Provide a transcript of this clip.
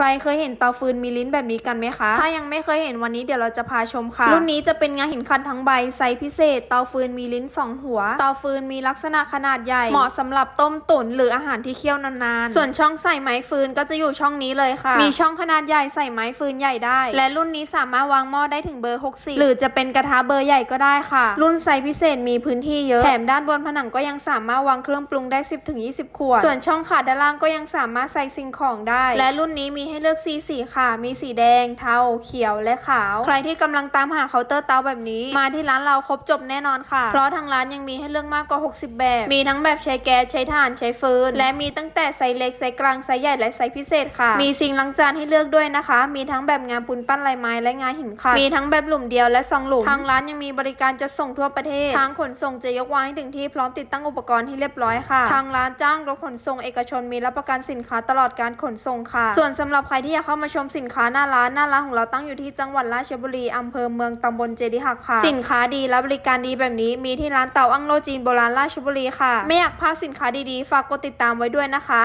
ใครเคยเห็นเตาฟืนมีลิ้นแบบนี้กันไหมคะ ถ้ายังไม่เคยเห็นวันนี้เดี๋ยวเราจะพาชมค่ะ รุ่นนี้จะเป็นงาหินขัดทั้งใบไซส์พิเศษ เตาฟืนมีลิ้นสองหัว เตาฟืนมีลักษณะขนาดใหญ่ เหมาะสำหรับต้มตุ๋นหรืออาหารที่เคี่ยวนานๆ ส่วนช่องใส่ไม้ฟืนก็จะอยู่ช่องนี้เลยค่ะ มีช่องขนาดใหญ่ใส่ไม้ฟืนใหญ่ได้ และรุ่นนี้สามารถวางหม้อได้ถึงเบอร์ 60 หรือจะเป็นกระทะเบอร์ใหญ่ก็ได้ค่ะ รุ่นไซส์พิเศษมีพื้นที่เยอะ แถมด้านบนผนังก็ยังสามารถวางเครื่องปรุงได้ 10-20 ขวด ส่วนช่องขาด้านล่างก็ยังสามารถใส่สิ่งของได้ และรุ่นนี้มีให้เลือกสีสีค่ะ มีสีแดง เทา เขียว และขาว ใครที่กำลังตามหาเคาน์เตอร์เตาแบบนี้ มาที่ร้านเราครบจบแน่นอนค่ะ เพราะทางร้านยังมีให้เลือกมากกว่า 60 แบบ มีทั้งแบบใช้แก๊ส ใช้ถ่าน ใช้ฟืน และมีตั้งแต่ไซส์เล็ก ไซส์กลาง ไซส์ใหญ่ และไซส์พิเศษค่ะ มีซิงล้างจานให้เลือกด้วยนะคะ มีทั้งแบบงานปูนปั้นลายไม้ และงานหินขัดมีทั้งแบบหลุมเดียวและสองหลุม ทางร้านยังมีบริการจัดส่งทั่วประเทศ ทางขนส่งจะยกวางให้ถึงที่พร้อมติดตั้งอุปกรณ์ให้เรียบร้อยค่ะ ทางร้านจ้างรถขนส่งเอกชนมีรับประกันสินค้าตลอดการขนส่งค่ะ ส่วนสำหรับใครที่อยากเข้ามาชมสินค้าหน้าร้านหน้าร้านของเราตั้งอยู่ที่จังหวัดราชบุรีอำเภอเมืองตำบลเจดีหักค่ะ สินค้าดีและบริการดีแบบนี้มีที่ร้านเตาอั้งโลจีนโบราณราชบุรีค่ะ ไม่อยากพลาดสินค้าดีๆ ฝากกดติดตามไว้ด้วยนะคะ